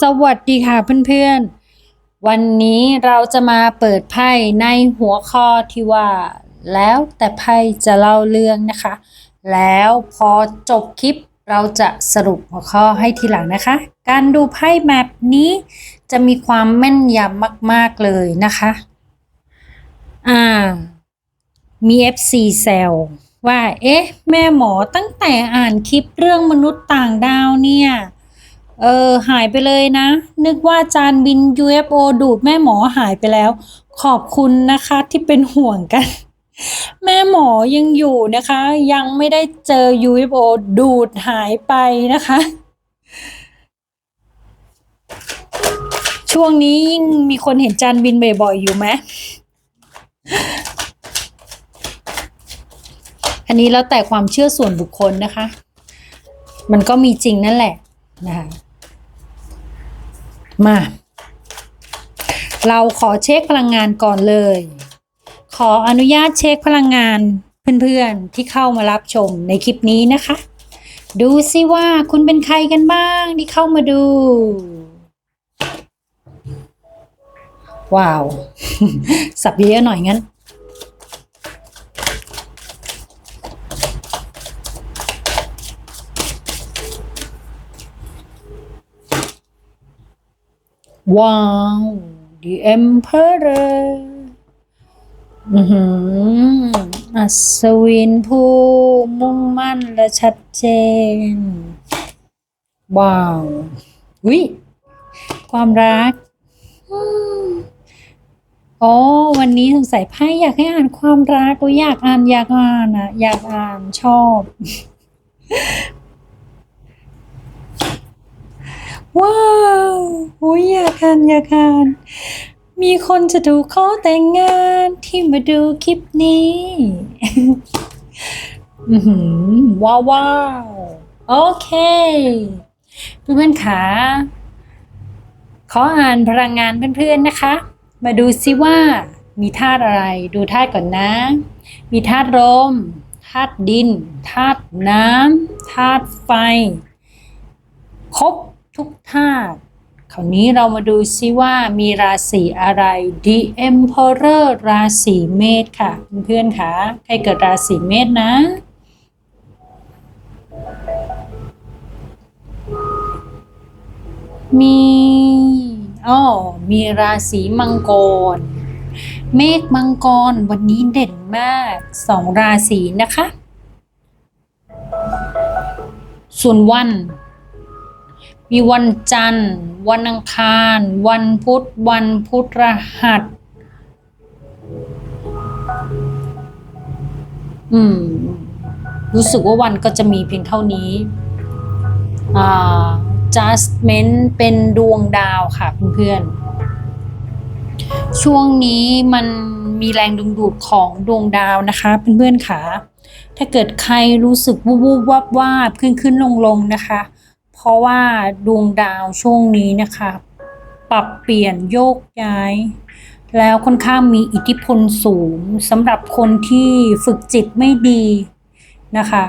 สวัสดีค่ะเพื่อนๆ วันนี้เราจะมาเปิดไพ่ในหัวข้อที่ว่า แล้วแต่ไพ่จะเล่าเรื่องนะคะ แล้วพอจบคลิปเราจะสรุปหัวข้อให้ทีหลังนะคะ การดูไพ่แบบนี้จะมีความแม่นยำมากๆเลยนะคะ อ่า มี FC แซวว่า เอ๊ะ แม่หมอตั้งแต่อ่านคลิปเรื่องมนุษย์ต่างดาวเนี่ย เออหายไปเลยนะ นึกว่าจานบิน UFO ดูดแม่หมอหายไปแล้ว ขอบคุณนะคะที่เป็นห่วงกัน แม่หมอยังอยู่นะคะ ยังไม่ได้เจอ UFO ดูดหายไปนะคะ ช่วงนี้ยิ่งมีคนเห็นจานบินบ่อยๆอยู่ไหมอันนี้แล้วแต่ความเชื่อส่วนบุคคลนะคะ มันก็มีจริงนั่นแหละนะคะ มา เราขอเช็คพลังงานก่อนเลย ขออนุญาตเช็คพลังงานเพื่อนๆที่เข้ามารับชมในคลิปนี้นะคะ ดูสิว่าคุณเป็นใครกันบ้างที่เข้ามาดู ว้าว สับเยอะหน่อยงั้น ว้าว the emperor อัศวินผู้มุ่งมั่นและชัดเจน ว้าววิความรักอ๋อวันนี้สงสัยไพ่อยากให้อ่านความรักก็อยากอ่านอยากอ่านอะ อยากอ่านชอบ ว้าวโอ้ยอยากานอยากานมีคนจะดูขอแต่งงานที่มาดูคลิปนี้อือหือว้าวว้าวโอเคเพื่อนๆขาขออ่านพลังงานเพื่อนๆนะคะ มาดูซิว่ามีธาตุอะไร ดูธาตุก่อนนะ มีธาตุลมธาตุดินธาตุน้ำธาตุไฟ ครบ ทุกธาตุคราวนี้เรามาดูซิว่ามีราศีอะไร The Emperor ราศีเมษค่ะ เพื่อนๆค่ะใครเกิดราศีเมษนะ มีอ๋อมีราศีมังกร เมฆมังกรวันนี้เด่นมากสองราศีนะคะ ส่วนวัน มีวันจันทร์ วันอังคาร วันพุธ วันพุธรหัส อืม รู้สึกว่าวันก็จะมีเพียงเท่านี้ อ่า adjustment เป็นดวงดาวค่ะเพื่อนๆ ช่วงนี้มันมีแรงดึงดูดของดวงดาวนะคะเพื่อนๆค่ะ ถ้าเกิดใครรู้สึกวูบวูบวับว่าบขึ้นขึ้นลงลงนะคะ ราะว่าดวงดาวช่วงนี้นะคะ ปรับเปลี่ยนโยกย้าย แล้วค่อนข้างมีอิทธิพลสูงสำหรับคนที่ฝึกจิตไม่ดีนะคะ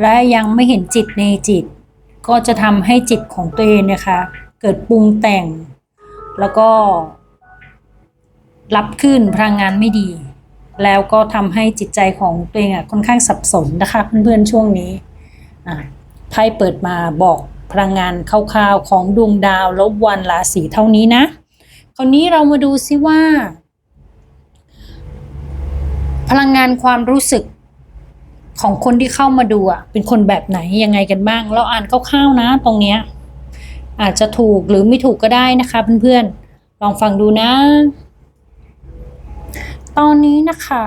และยังไม่เห็นจิตในจิต ก็จะทำให้จิตของตัวเองนะคะ เกิดปรุงแต่ง แล้วก็ รับขึ้นพลังงานไม่ดี แล้วก็ทำให้จิตใจของตัวเองอะค่อนข้างสับสนนะคะ เพื่อนๆช่วงนี้ไพ่เปิดมาบอก พลังงานคร่าวๆของดวงดาวลบวันราศีเท่านี้นะ คราวนี้เรามาดูซิว่า พลังงานความรู้สึกของคนที่เข้ามาดูอะเป็นคนแบบไหนยังไงกันบ้าง เราอ่านคร่าวๆนะ ตรงเนี้ยอาจจะถูกหรือไม่ถูกก็ได้นะคะเพื่อนๆลองฟังดูนะ ตอนนี้นะคะ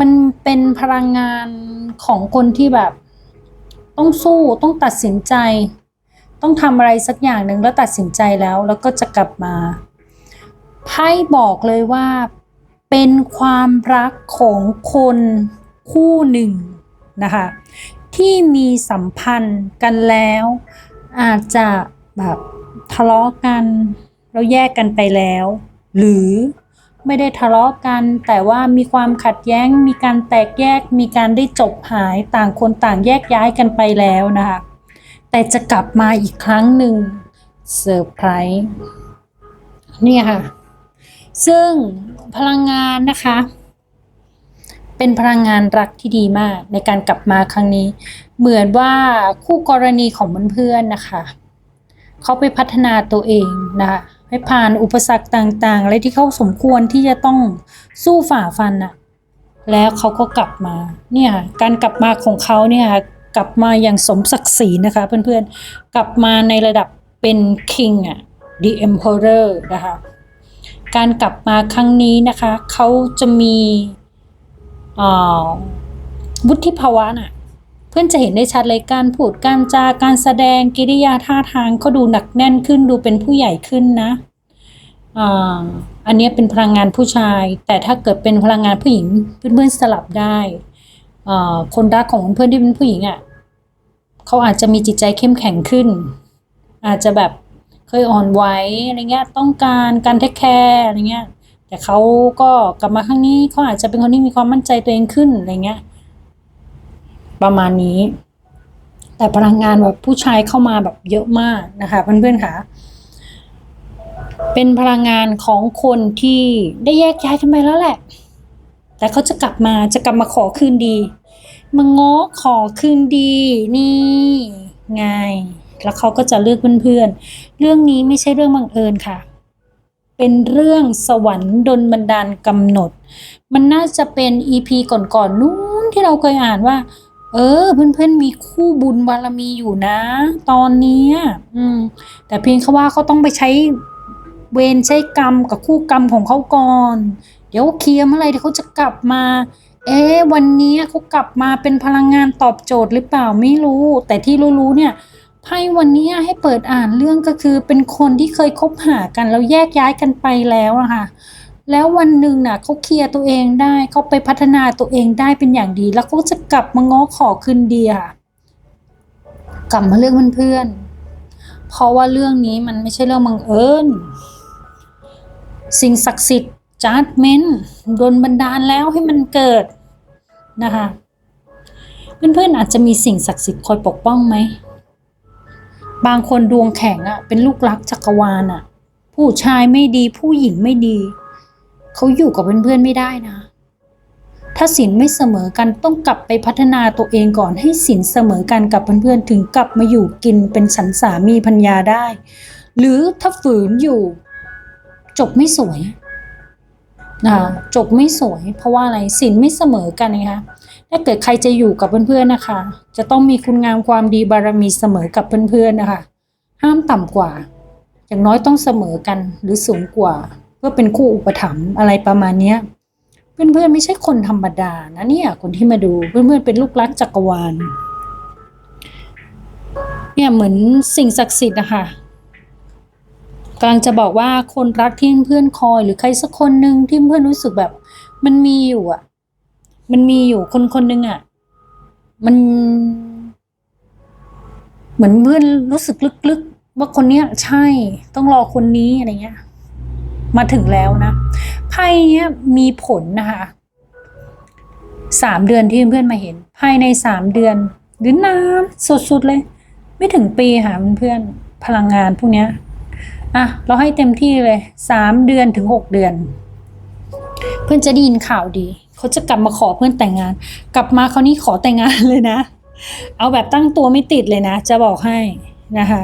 มันเป็นพลังงานของคนที่แบบ ต้องสู้ต้องตัดสินใจ ต้องทำอะไรสักอย่างหนึ่งแล้วตัดสินใจแล้ว แล้วก็จะกลับมาไพ่บอกเลยว่า เป็นความรักของคนคู่หนึ่งนะคะที่มีสัมพันธ์กันแล้ว อาจจะแบบทะเลาะกัน แล้วแยกกันไปแล้ว หรือ ไม่ได้ทะเลาะกัน แต่ว่ามีความขัดแย้ง มีการแตกแยก มีการได้จบหายต่างคนต่างแยกย้ายกันไปแล้วนะคะ แต่จะกลับมาอีกครั้งหนึ่งเซอร์ไพรส์เนี่ยค่ะ ซึ่งพลังงานนะคะ เป็นพลังงานรักที่ดีมากในการกลับมาครั้งนี้ เหมือนว่าคู่กรณีของเพื่อนๆนะคะ เขาไปพัฒนาตัวเองนะคะ ให้ผ่านอุปสรรคต่างๆ อะไรที่เขาสมควรที่จะต้องสู้ฝ่าฟันอะแล้วเขาก็กลับมา เนี่ยการกลับมาของเขาเนี่ยกลับมาอย่างสมศักดิ์ศรีนะคะเพื่อนๆ กลับมาในระดับเป็น king อะ the emperor นะคะ การกลับมาครั้งนี้นะคะ เขาจะมีอ่าวุฒิภาวะน่ะ เพื่อนจะเห็นได้ชัดเลยการพูดการจาการแสดงกิริยาท่าทางก็ดูหนักแน่นขึ้นดูเป็นผู้ใหญ่ขึ้นนะอันนี้เป็นพลังงานผู้ชาย แต่ถ้าเกิดเป็นพลังงานผู้หญิงเพื่อนๆสลับได้คนรักของเพื่อนที่เป็นผู้หญิงอะ่ะเขาอาจจะมีจิตใจเข้มแข็งขึ้น อาจจะแบบเคยอ่อนไหวอะไรเงี้ยต้องการการเทคแคร์อะไรเงี้ยแต่เขาก็กลับมาครั้งนี้เขาอาจจะเป็นคนที่มีความมั่นใจตัวเองขึ้นอะไรเงี้ย ประมาณนี้ แต่พลังงานแบบผู้ชายเข้ามาแบบเยอะมากนะคะ เพื่อนๆค่ะ เป็นพลังงานของคนที่ได้แยกย้ายกันไปแล้วแหละ แต่เขาจะกลับมาจะกลับมาขอคืนดีมาง้อขอคืนดีนี่ไงแล้วเขาก็จะเลือกเพื่อนๆ เรื่องนี้ไม่ใช่เรื่องบังเอิญค่ะ เป็นเรื่องสวรรค์ดลบันดาลกำหนด มันน่าจะเป็นอีพีก่อนๆนู้นที่เราเคยอ่านว่า เออ เพื่อนๆ มีคู่บุญบารมีอยู่นะ ตอนนี้อืม แต่เพียงแค่ว่าเขาต้องไปใช้เวรใช้กรรมกับคู่กรรมของเขาก่อน เดี๋ยวเคลียร์เมื่อไรเดี๋ยวเขาจะกลับมา เอ๊ะวันนี้เขากลับมาเป็นพลังงานตอบโจทย์หรือเปล่าไม่รู้ แต่ที่รู้ๆเนี่ยไพ่วันนี้ให้เปิดอ่านเรื่องก็คือเป็นคนที่เคยคบหากันแล้วแยกย้ายกันไปแล้วอะค่ะ แล้ววันหนึ่งน่ะเขาเคลียร์ตัวเองได้เขาไปพัฒนาตัวเองได้เป็นอย่างดี แล้วเขาจะกลับมาง้อขอคืนดีค่ะ กลับมาเรื่องเพื่อนเพราะว่าเรื่องนี้มันไม่ใช่เรื่องบังเอิญสิ่งศักดิ์สิทธิ์จัดเมนโดนบันดาลแล้วให้มันเกิดนะคะเพื่อนๆอาจจะมีสิ่งศักดิ์สิทธิ์คอยปกป้องไหม บางคนดวงแข็งอะเป็นลูกรักจักรวาลอะ ผู้ชายไม่ดีผู้หญิงไม่ดี เขาอยู่กับเพื่อนๆไม่ได้นะ ถ้าสินไม่เสมอกันต้องกลับไปพัฒนาตัวเองก่อนให้สินเสมอกันกับเพื่อนๆถึงกลับมาอยู่กินเป็นฉันสามีพัญญาได้ หรือถ้าฝืนอยู่ จบไม่สวยนะจบไม่สวย เพราะว่าอะไรสินไม่เสมอกันไงคะถ้าเกิดใครจะอยู่กับเพื่อนๆนะคะ จะต้องมีคุณงามความดีบารมีเสมอกับเพื่อนๆนะคะ ห้ามต่ำกว่า อย่างน้อยต้องเสมอกันหรือสูงกว่า เพื่อเป็นคู่อุปถัมภ์อะไรประมาณเนี้ยเพื่อนๆไม่ใช่คนธรรมดานะเนี่ยคนที่มาดูเพื่อนๆเป็นลูกรักจักรวาลเนี่ยเหมือนสิ่งศักดิ์สิทธิ์นะคะกำลังจะบอกว่าคนรักที่เพื่อนคอยหรือใครสักคนหนึ่งที่เพื่อนรู้สึกแบบ มันมีอยู่อะ มันมีอยู่คนคนหนึ่งอะ มัน เหมือนเพื่อนรู้สึกลึกๆว่าคนเนี้ยใช่ต้องรอคนนี้อะไรเงี้ย มาถึงแล้วนะไพ่เนี้ยมีผลนะคะสามเดือนที่เพื่อนมาเห็น ภายในสามเดือน หรือนานสุดๆเลย ไม่ถึงปีค่ะเพื่อนพลังงานพวกเนี้ยอะเราให้เต็มที่เลยสามเดือนถึงหกเดือน เพื่อนจะได้ยินข่าวดี เขาจะกลับมาขอเพื่อนแต่งงาน กลับมาเขาวนี้ขอแต่งงานเลยนะ เอาแบบตั้งตัวไม่ติดเลยนะ จะบอกให้นะคะ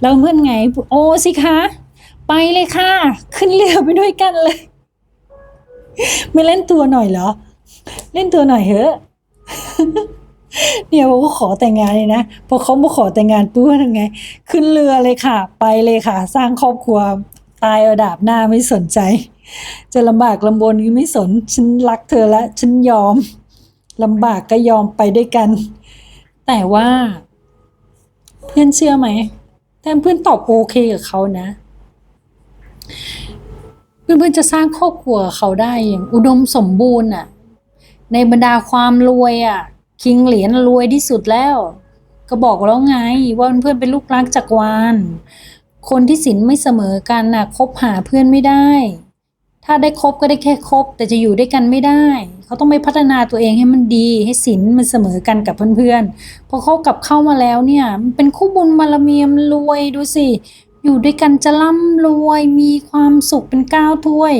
แล้วเพื่อนไง โอ้สิคะ ไปเลยค่ะ ขึ้นเรือไปด้วยกันเลย ไม่เล่นตัวหน่อยเหรอ เล่นตัวหน่อยเหอะเนี่ยเขาขอแต่งงานเลยนะพอเขามาขอแต่งงานปุ๊บทำไง ขึ้นเรือเลยค่ะ ไปเลยค่ะ สร้างครอบครัวตายเอดาบหน้าไม่สนใจ จะลำบากลำบนก็ไม่สน ฉันรักเธอแล้วฉันยอมลำบากก็ยอมไปด้วยกัน แต่ว่า เพื่อนเชื่อไหมแต่เพื่อนตอบโอเคกับเขานะ เพื่อนๆจะสร้างครอบครัวเขาได้อย่างอุดมสมบูรณ์อะ ในบรรดาความรวยอะ คิงเหรียญรวยที่สุดแล้ว ก็บอกแล้วไงว่าเพื่อนเป็นลูกรักจักรวาลคนที่สินไม่เสมอกันน่ะคบหาเพื่อนไม่ได้ ถ้าได้คบก็ได้แค่คบ แต่จะอยู่ด้วยกันไม่ได้ เขาต้องไปพัฒนาตัวเองให้มันดี ให้สินมันเสมอกันกับเพื่อนๆพอเขากลับเข้ามาแล้วเนี่ย มันเป็นคู่บุญบารมีมันรวยดูสิ อยู่ด้วยกันจะร่ำรวยมีความสุขเป็นก้าวถ้วย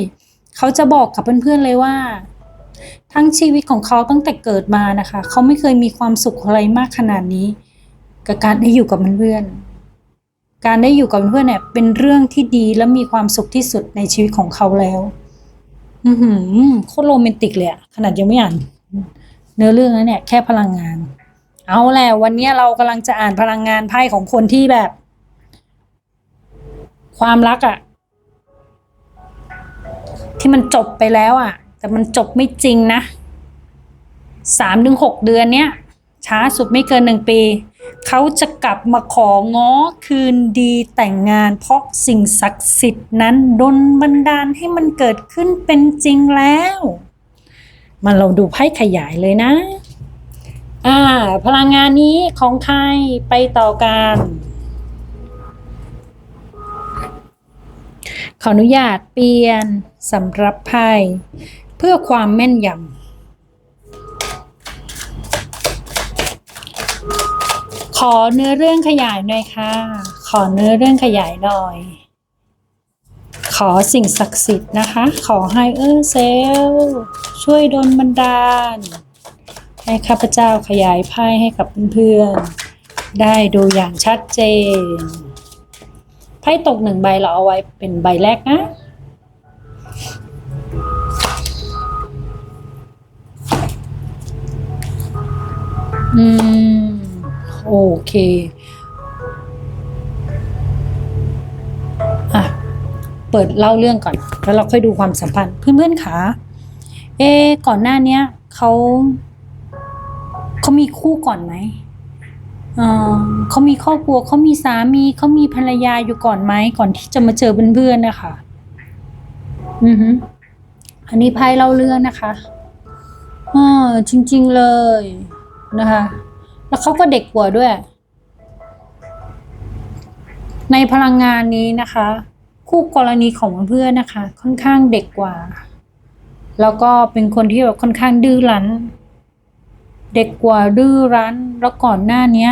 เขาจะบอกกับเพื่อนๆเลยว่า ทั้งชีวิตของเขาตั้งแต่เกิดมานะคะ เขาไม่เคยมีความสุขอะไรมากขนาดนี้ กับการได้อยู่กับเพื่อนๆการได้อยู่กับเพื่อนเนี่ยเป็นเรื่องที่ดีและมีความสุขที่สุดในชีวิตของเขาแล้ว อือหือโคตรโรแมนติกเลยอะขนาดยังไม่อ่านเนื้อเรื่องนั้นเนี่ยแค่พลังงาน เอาแหละวันนี้เรากำลังจะอ่านพลังงานไพ่ของคนที่แบบ ความรักอะที่มันจบไปแล้วอะแต่มันจบไม่จริงนะสามถึงหกเดือนเนี้ยช้าสุดไม่เกินหนึ่งปี เขาจะกลับมาของ้อคืนดีแต่งงาน เพราะสิ่งศักดิ์สิทธิ์นั้นดลบันดาลให้มันเกิดขึ้นเป็นจริงแล้วมาเราดูไพ่ขยายเลยนะ อ่า พลังงานนี้ของใครไปต่อกัน ขออนุญาตเปลี่ยนสำหรับไพ่เพื่อความแม่นยำขอเนื้อเรื่องขยายหน่อยค่ะ ขอเนื้อเรื่องขยายหน่อย ขอสิ่งศักดิ์สิทธิ์นะคะ ขอให้เออเซลช่วยดลบันดาล ให้ข้าพเจ้าขยายไพ่ให้กับเพื่อนๆ ได้ดูอย่างชัดเจน พ่ตกหนึ่งใบเราเอาไว้เป็นใบแรกนะอืม โอเค อะ เปิดเล่าเรื่องก่อน แล้วเราค่อยดูความสัมพันธ์ เพื่อนๆคะเอ ก่อนหน้าเนี้ยเขาเขามีคู่ก่อนไหม เขามีครอบครัวเขามีสามีเขามีภรรยาอยู่ก่อนไหมก่อนที่จะมาเจอเพื่อนๆนะคะอือฮึอันนี้ไพ่เล่าเรื่องนะคะอ่าจริง ๆเลยนะคะ แล้วเขาก็เด็กกว่าด้วย ในพลังงานนี้นะคะ คู่กรณีของเพื่อนนะคะ ค่อนข้างเด็กกว่า แล้วก็เป็นคนที่แบบค่อนข้างดื้อรั้น เด็กกว่าดื้อรั้น แล้วก่อนหน้าเนี้ย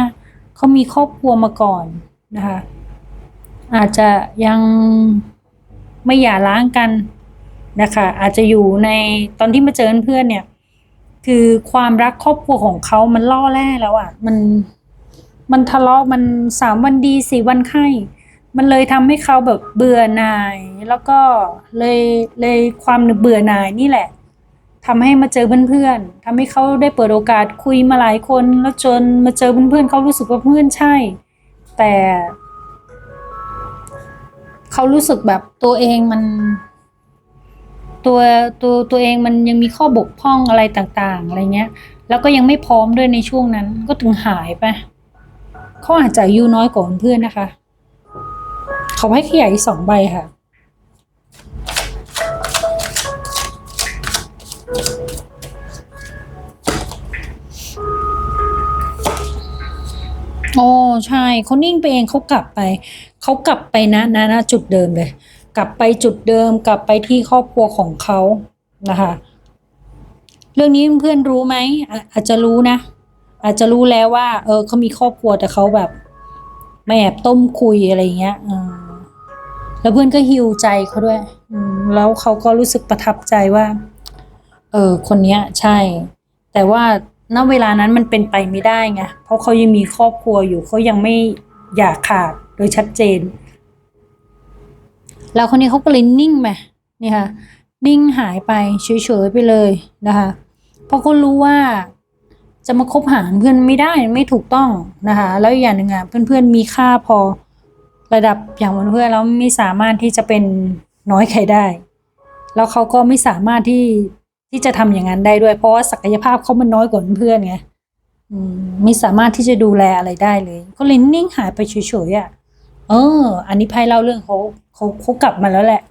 เขามีครอบครัวมาก่อนนะคะ อาจจะยังไม่หย่าร้างกันนะคะ อาจจะอยู่ในตอนที่มาเจอเพื่อนเนี่ย คือความรักครอบครัวของเขามันล่อแร่แล้วอะ่ะ มันมันทะเลาะมันสามวันดีสี่วันไข้มันเลยทำให้เขาแบบเบื่อหน่าย แล้วก็เลยเลยความเบื่อหน่ายนี่แหละ ทำให้มาเจอเพื่อนๆทำให้เขาได้เปิดโอกาสคุยมาหลายคน แล้วจนมาเจอเพื่อนๆเขารู้สึกว่าเพื่อนใช่ แต่เขารู้สึกแบบตัวเองมัน ตัวตัวตัวเองมันยังมีข้อบกพร่องอะไรต่างๆอะไรเงี้ย แล้วก็ยังไม่พร้อมด้วยในช่วงนั้นก็ถึงหายไปเขาอาจจะอายุน้อยกว่าเพื่อนนะคะ เขาให้ขยายอีกสองใบค่ะ โอ้ใช่เขานิ่งไปเองเขากลับไปเขากลับไปนะนะนะจุดเดิมเลย กลับไปจุดเดิม กลับไปที่ครอบครัวของเขานะคะ เรื่องนี้เพื่อนรู้ไหมอาอาจจะรู้นะ อาจจะรู้แล้วว่า เออเขามีครอบครัวแต่เขาแบบไม่แอบต้มคุยอะไรเงี้ยแล้วเพื่อนก็ฮิวใจเขาด้วยแล้วเขาก็รู้สึกประทับใจว่า เออ คนเนี้ยใช่ แต่ว่าณเวลานั้นมันเป็นไปไม่ได้ไงเพราะเขายังมีครอบครัวอยู่เขายังไม่อยากขาดโดยชัดเจน แล้วคนนี้เขาก็เลยนิ่งไปนี่ค่ะ นิ่งหายไปเฉยๆไปเลยนะคะ เพราะเขารู้ว่าจะมาคบหาเพื่อนไม่ได้ไม่ถูกต้องนะคะ แล้วอย่างหนึ่งอะเพื่อนๆมีค่าพอระดับอย่างเพื่อนๆแล้วไม่สามารถที่จะเป็นน้อยใครได้ แล้วเขาก็ไม่สามารถที่ ที่จะทำอย่างนั้นได้ด้วย เพราะว่าศักยภาพเขามันน้อยกว่าเพื่อนไงมไม่สามารถที่จะดูแลอะไรได้เลย ก็เลยนิ่งหายไปเฉยๆอะเออ อันนี้ไพ่เล่าเรื่องเขาเขาเขากลับมาแล้วแหละ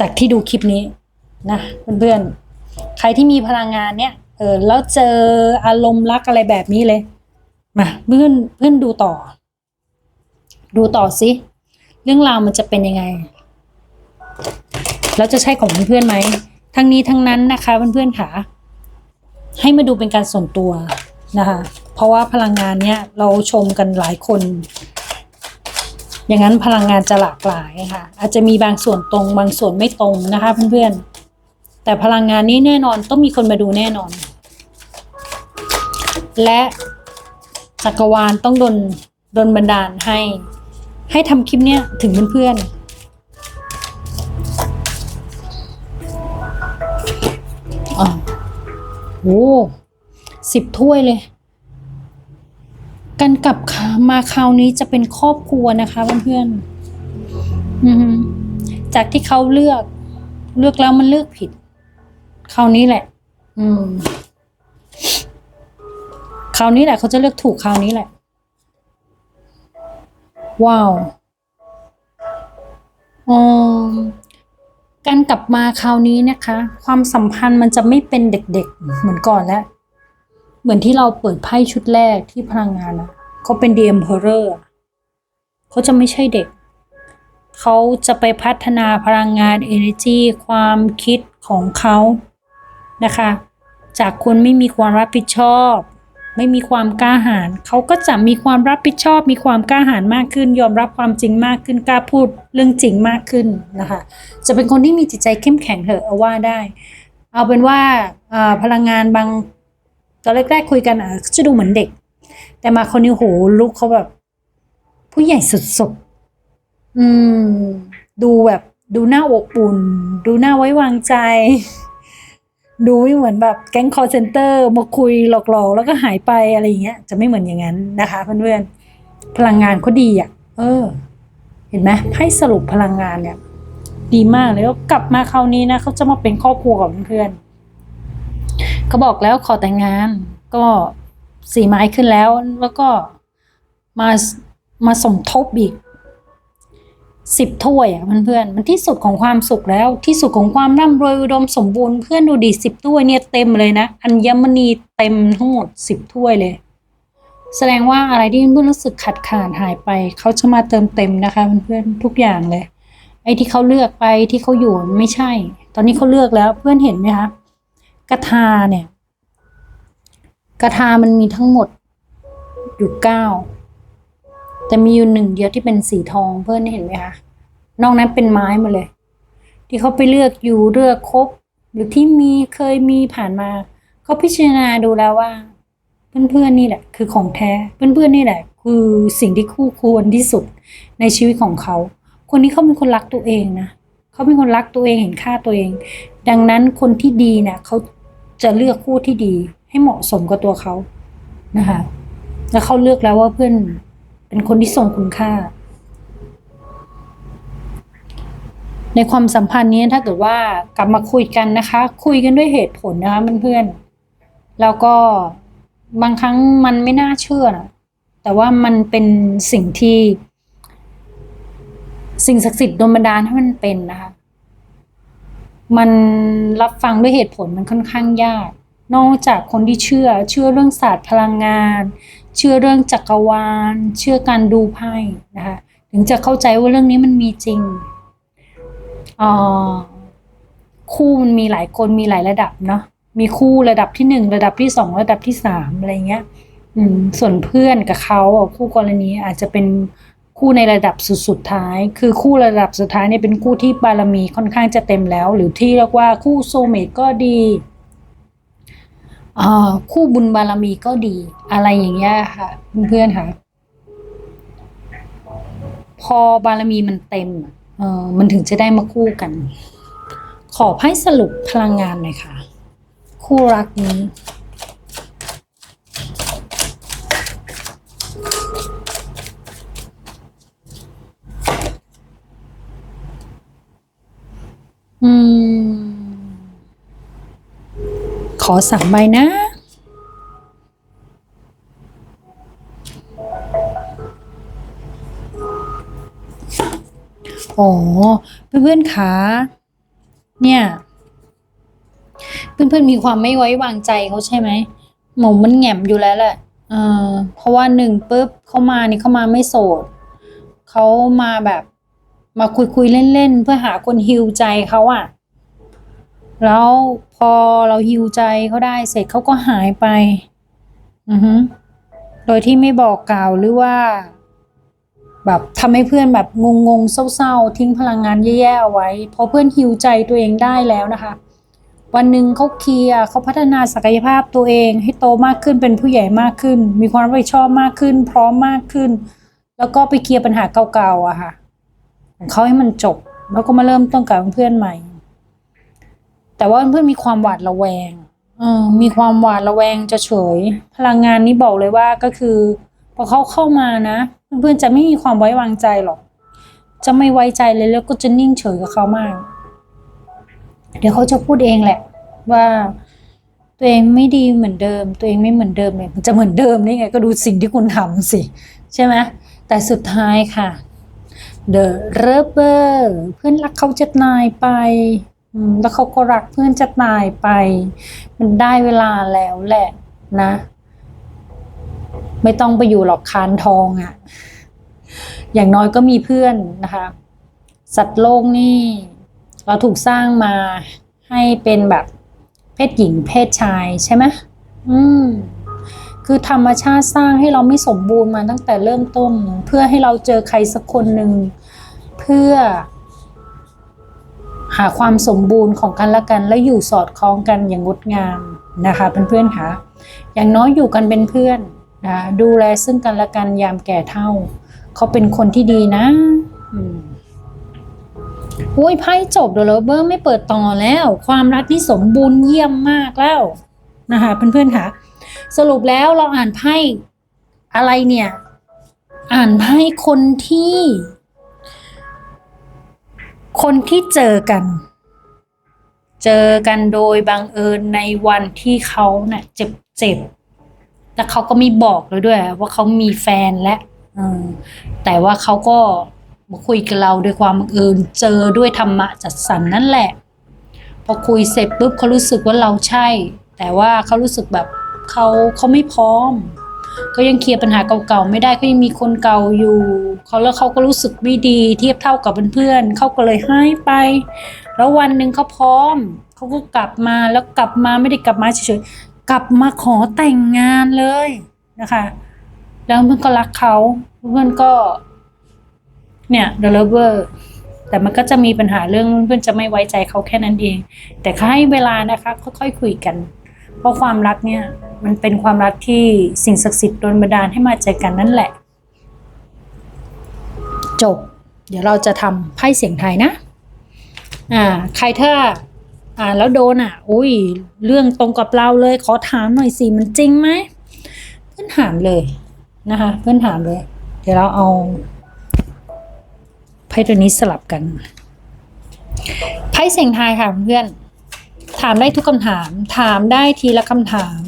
จากที่ดูคลิปนี้นะเพื่อนๆ ใครที่มีพลังงานเนี่ย เออแล้วเจออารมณ์รักอะไรแบบนี้เลยมาเพื่อนเพื่อนดูต่อ ดูต่อสิเรื่องราวมันจะเป็นยังไง แล้วจะใช่ของเพื่อนไหม ทั้งนี้ทั้งนั้นนะคะเพื่อนๆค่ะ ให้มาดูเป็นการส่วนตัวนะคะ เพราะว่าพลังงานเนี้ยเราชมกันหลายคน อย่างนั้นพลังงานจะหลากหลายค่ะ อาจจะมีบางส่วนตรงบางส่วนไม่ตรงนะคะเพื่อนๆ แต่พลังงานนี้แน่นอนต้องมีคนมาดูแน่นอน และจักรวาลต้องดนดนบันดาลให้ ให้ทำคลิปเนี้ยถึงเพื่อนๆ อ๋อโหสิบถ้วยเลย กันกลับขามาคราวนี้จะเป็นครอบครัวนะคะเพื่อนๆอือจากที่เขาเลือก เลือกแล้วมันเลือกผิดคราวนี้แหละ อืมคราวนี้แหละเขาจะเลือกถูกคราวนี้แหละ ว้าวอืม การกลับมาคราวนี้นะคะ ความสัมพันธ์มันจะไม่เป็นเด็กๆ เหมือนก่อนแล้ว เหมือนที่เราเปิดไพ่ชุดแรกที่พลังงานอะเขาเป็น The Emperor อะเขาจะไม่ใช่เด็ก เขาจะไปพัฒนาพลังงาน energy ความคิดของเขานะคะ จากคนไม่มีความรับผิดชอบ ไม่มีความกล้าหาญเขาก็จะมีความรับผิดชอบ มีความกล้าหาญมากขึ้น ยอมรับความจริงมากขึ้นกล้าพูดเรื่องจริงมากขึ้นนะคะ จะเป็นคนที่มีจิตใจเข้มแข็งเถอะเอาว่าได้ เอาเป็นว่าพลังงานบางตอนแรกๆคุยกันอะจะดูเหมือนเด็ก แต่มาคนนี้โหลุกเขาแบบ ผู้ใหญ่สุดๆอืม ดูแบบดูหน้าอบอุ่น ดูหน้าไว้วางใจ ดูไม่เหมือนแบบแก๊งคอร์เซนเตอร์มาคุยหลอกๆ แล้วก็หายไปอะไรอย่างเงี้ย จะไม่เหมือนอย่างนั้นนะคะเพื่อนๆพลังงานเขาดีอะ เออ เห็นไหมให้สรุปพลังงานเนี่ย ดีมากเลยแล้วกลับมาคราวนี้นะเขาจะมาเป็นครอบครัวกับเพื่อนๆเขาบอกแล้วขอแต่งงานก็สี่ไม้ขึ้นแล้วแล้วก็มามาสมทบอีก สิบถ้วยอะเพื่อนๆมันที่สุดของความสุขแล้ว ที่สุดของความร่ำรวยอุดมสมบูรณ์เพื่อนดูดิสิบถ้วยเนี่ยเต็มเลยนะ อัญมณีเต็มทั้งหมดสิบถ้วยเลย แสดงว่าอะไรที่เพื่อนรู้สึกขาดขาดหายไป เขาจะมาเติมเต็มนะคะเพื่อนๆทุกอย่างเลย ไอ้ที่เขาเลือกไปที่เขาอยู่ไม่ใช่ ตอนนี้เขาเลือกแล้วเพื่อนเห็นไหมคะกระทาเนี่ยกระทามันมีทั้งหมดอยู่เก้า แต่มีอยู่หนึ่งเดียวที่เป็นสีทองเพื่อนเห็นไหมคะนอกนั้นเป็นไม้มาเลย ที่เขาไปเลือกอยู่เลือกครบหรือที่มีเคยมีผ่านมาเขาพิจารณาดูแล้วว่า เพื่อนๆนี่แหละ คือของแท้เพื่อนๆนี่แหละ คือสิ่งที่คู่ควรที่สุดในชีวิตของเขา คนนี้เขาเป็นคนรักตัวเองนะเขาเป็นคนรักตัวเองเห็นค่าตัวเอง ดังนั้นคนที่ดีเนี่ยเขาจะเลือกคู่ที่ดีให้เหมาะสมกับตัวเขานะคะแล้วเขาเลือกแล้วว่าเพื่อน เป็นคนที่ทรงคุณค่า ในความสัมพันธ์นี้ถ้าเกิดว่ากลับมาคุยกันนะคะ คุยกันด้วยเหตุผลนะคะเพื่อนๆแล้วก็บางครั้งมันไม่น่าเชื่อนะแต่ว่ามันเป็นสิ่งที่ สิ่งศักดิ์สิทธิ์ดนบันดาลให้มันเป็นนะคะ มันรับฟังด้วยเหตุผลมันค่อนข้างยาก นอกจากคนที่เชื่อ เชื่อเรื่องศาสตร์พลังงาน เชื่อเรื่องจักรวาล เชื่อการดูไพ่นะคะ ถึงจะเข้าใจว่าเรื่องนี้มันมีจริงอ่าคู่มันมีหลายคนมีหลายระดับเนาะมีคู่ระดับที่หนึ่งระดับที่สองระดับที่สามอะไรเงี้ย อืม ส่วนเพื่อนกับเขาคู่กรณีอาจจะเป็นคู่ในระดับสุดสุดท้าย คือคู่ระดับสุดท้ายเนี่ยเป็นคู่ที่บารมีค่อนข้างจะเต็มแล้ว หรือที่เรียกว่าคู่โซเมตก็ดี คู่บุญบารมีก็ดี อะไรอย่างเงี้ยค่ะเพื่อนๆค่ะ พอบารมีมันเต็มเออมันถึงจะได้มาคู่กัน ขอให้สรุปพลังงานหน่อยค่ะ คู่รักนี้ อสามใบนะอ๋อเพื่อนๆคะเนี่ย เพื่อนๆมีความไม่ไว้วางใจเขาใช่ไหมหมูมันแหง่มอยู่แล้วแหละเออเพราะว่าหนึ่งปุ๊บเขามานี่เขามาไม่โสดเขามาแบบ มาคุยคุยเล่นๆ เพื่อหาคนฮิวใจเขาอะ แล้วพอเราฮิวใจเขาได้เสร็จเขาก็หายไป อือฮึโดยที่ไม่บอกกล่าวหรือว่า แบบทำให้เพื่อนแบบงงงๆเศร้าๆทิ้งพลังงานแย่ๆเอาไว้พอเพื่อนฮิวใจตัวเองได้แล้วนะคะ วันหนึ่งเขาเคลียร์เขาพัฒนาศักยภาพตัวเอง ให้โตมากขึ้นเป็นผู้ใหญ่มากขึ้น มีความรับผิดชอบมากขึ้น พร้อมมากขึ้น แล้วก็ไปเคลียร์ปัญหาเก่าๆอะค่ะของเขาให้มันจบ แล้วก็มาเริ่มต้นกับเพื่อนใหม่ แต่ว่าเพื่อนมีความหวาดระแวงเออมีความหวาดระแวงจะเฉย พลังงานนี้บอกเลยว่าก็คือ พอเขาเข้ามานะ เพื่อนๆจะไม่มีความไว้วางใจหรอก จะไม่ไว้ใจเลยแล้วก็จะนิ่งเฉยกับเขามาก เดี๋ยวเขาจะพูดเองแหละ ว่าตัวเองไม่ดีเหมือนเดิม ตัวเองไม่เหมือนเดิมเนี่ยมันจะเหมือนเดิมได้ไง ก็ดูสิ่งที่คุณทำสิ ใช่ไหมแต่สุดท้ายค่ะ The Rubber เพื่อนรักเขาจะตายไป แล้วเขาก็รักเพื่อนจะตายไป มันได้เวลาแล้วแหละนะ ไม่ต้องไปอยู่หรอกคานทองอะ่ะ อย่างน้อยก็มีเพื่อนนะคะ สัตว์โลกนี่ เราถูกสร้างมาให้เป็นแบบเพศหญิงเพศชายใช่ไหมอืมคือธรรมชาติสร้างให้เราไม่สมบูรณ์มาตั้งแต่เริ่มต้น เพื่อให้เราเจอใครสักคนหนึ่งเพื่อ หาความสมบูรณ์ของกันและกัน และอยู่สอดคล้องกันอย่างงดงามนะคะเพื่อนๆค่ะอย่างน้อยอยู่กันเป็นเพื่อนนะดูแลซึ่งกันและกันยามแก่เท่า เขาเป็นคนที่ดีนะอุ้ยไพ่จบเดลเบอร์ไม่เปิดต่อแล้ว ความรักที่สมบูรณ์เยี่ยมมากแล้วนะคะเพื่อนๆค่ะ สรุปแล้วเราอ่านไพ่อะไรเนี่ย อ่านไพ่คนที่ คนที่เจอกัน เจอกันโดยบังเอิญในวันที่เขาเนะ่ะเจ็บเจ็บแล้วเขาก็ไม่บอกเลยด้วย ว่าเขามีแฟนและอแต่ว่าเขาก็มาคุยกับเราด้วยความบังเอิญเจอด้วยธรรมะจัดสรรนั่นแหละ พอคุยเสร็จปุ๊บเขารู้สึกว่าเราใช่ แต่ว่าเขารู้สึกแบบเขาเขาไม่พร้อม เขายังเคลียร์ปัญหาเก่าๆไม่ได้เขายังมีคนเก่าอยู่เขาแล้วเขาก็รู้สึกไม่ดีเทียบเท่ากับเพื่อนๆเขาก็เลยให้ไป แล้ววันหนึ่งเขาพร้อมเขาก็กลับมาแล้วกลับมาไม่ได้กลับมาเฉยๆกลับมาขอแต่งงานเลยนะคะ แล้วเพื่อนก็รักเขาเพื่อนก็ เนี่ย the lover แต่มันก็จะมีปัญหาเรื่องเพื่อนจะไม่ไว้ใจเขาแค่นั้นเอง แต่ให้เวลานะคะค่อยๆคุยกัน เพราะความรักเนี่ยมันเป็นความรักที่สิ่งศักดิ์สิทธิ์โดนบันดาลให้มาเจอกันนั่นแหละ จบ เดี๋ยวเราจะทำไพ่เสียงไทยนะ อ่า ใครถ้าอ่าแล้วโดนอะ อุ้ย เรื่องตรงกับเราเลย ขอถามหน่อยสิ มันจริงไหม เพื่อนถามเลยนะคะ เพื่อนถามเลย เดี๋ยวเราเอาไพ่ตัวนี้สลับกัน ไพ่เสียงไทยค่ะเพื่อน ถามได้ทุกคำถาม ถามได้ทีละคำถาม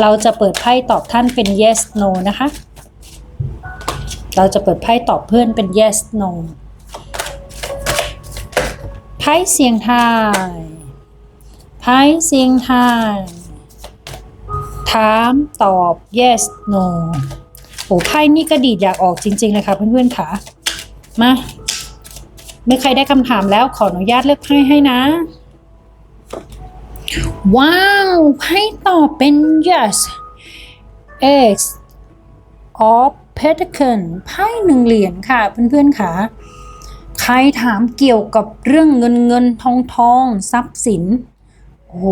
เราจะเปิดไพ่ตอบท่านเป็น yes no นะคะ เราจะเปิดไพ่ตอบเพื่อนเป็น yes no ไพ่เสียงทายไพ่เสียงทายถามตอบ yes no โอ้ไพ่นี่กระดีดอยากออกจริง ๆ เลยค่ะเพื่อนๆค่ะ มาเมื่อใครได้คำถามแล้วขออนุญาตเลือกไพ่ให้นะ ว้าวไพ่ตอบเป็น yes X of Pentacle ไพ่หนึ่งเหรียญค่ะเพื่อนๆค่ะ ใครถามเกี่ยวกับเรื่องเงินเงินทองทองทรัพย์สิน โอ้โห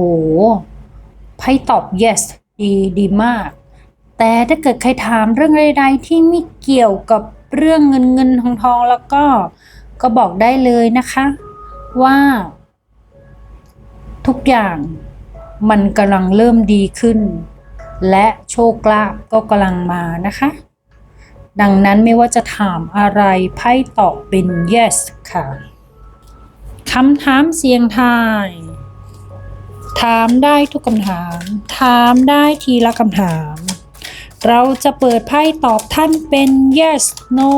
ไพ่ตอบ yes ดีดีมาก แต่ถ้าเกิดใครถามเรื่องใดๆที่ไม่เกี่ยวกับเรื่องเงินเงินทองทองแล้วก็ก็บอกได้เลยนะคะ ว่า ทุกอย่าง มันกำลังเริ่มดีขึ้น และโชคลาภก็กำลังมานะคะ ดังนั้นไม่ว่าจะถามอะไรไพ่ตอบเป็น yes ค่ะคำถามเสียงทาย ถามได้ทุกคำถาม ถามได้ทีละคำถาม เราจะเปิดไพ่ตอบท่านเป็น yes no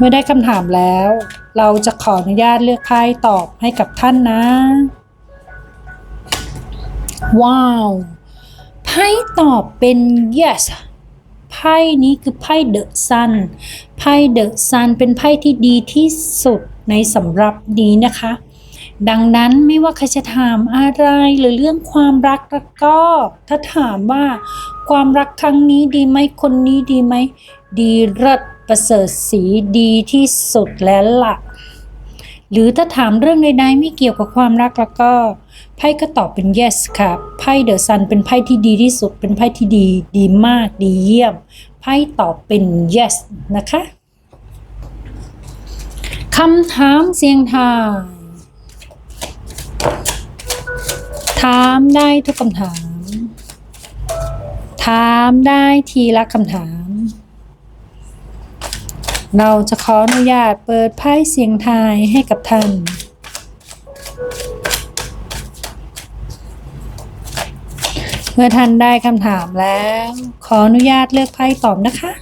เมื่อได้คำถามแล้ว เราจะขออนุญาตเลือกไพ่ตอบให้กับท่านนะ ว้าวไพ่ตอบเป็น yes ไพ่นี้คือไพ่ the sun ไพ่ the sun เป็นไพ่ที่ดีที่สุดในสำหรับนี้นะคะ ดังนั้นไม่ว่าใครจะถามอะไรหรือเรื่องความรักแล้วก็ ถ้าถามว่าความรักครั้งนี้ดีไหมคนนี้ดีไหมดีเลิศ ประเสริฐสีดีที่สุดแล้วล่ะ หรือถ้าถามเรื่องใดๆไม่เกี่ยวกับความรักแล้วก็ ไพ่ก็ตอบเป็น yes ค่ะไพ่เดอะซันเป็นไพ่ที่ดีที่สุด เป็นไพ่ที่ดี ดีมากดีเยี่ยม ไพ่ตอบเป็น yes นะคะคำถามเสียงทายถามได้ทุกคำถาม ถามได้ทีละคำถาม เราจะขออนุญาตเปิดไพ่เสียงทายให้กับท่าน เมื่อท่านได้คำถามแล้ว ขออนุญาตเลือกไพ่ตอบนะคะ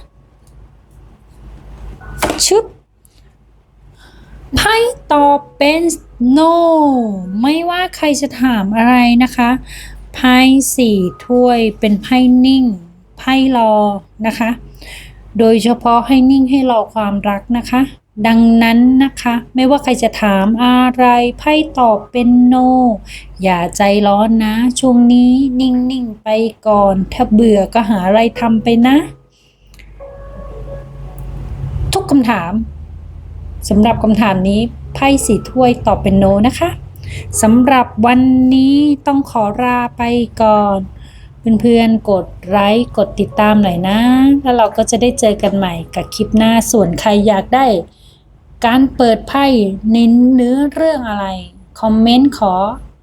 ชุบไพ่ตอบเป็น no ไม่ว่าใครจะถามอะไรนะคะไพ่สี่ถ้วยเป็นไพ่นิ่ง ไพ่รอนะคะ โดยเฉพาะให้นิ่งให้รอความรักนะคะ ดังนั้นนะคะ ไม่ว่าใครจะถามอะไรไพ่ตอบเป็น no อย่าใจร้อนนะ ช่วงนี้นิ่งๆไปก่อน ถ้าเบื่อก็หาอะไรทำไปนะ ทุกคำถามสำหรับคำถามนี้ไพ่สีถ้วยตอบเป็นโนนะคะสำหรับวันนี้ต้องขอลาไปก่อน เพื่อนๆ กดไลค์กดติดตามหน่อยนะ แล้วเราก็จะได้เจอกันใหม่กับคลิปหน้าส่วนใครอยากได้ การเปิดไพ่เน้นเนื้อเรื่องอะไร คอมเมนต์ขอ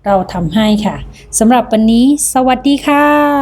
เราทำให้ค่ะสำหรับวันนี้ สวัสดีค่ะ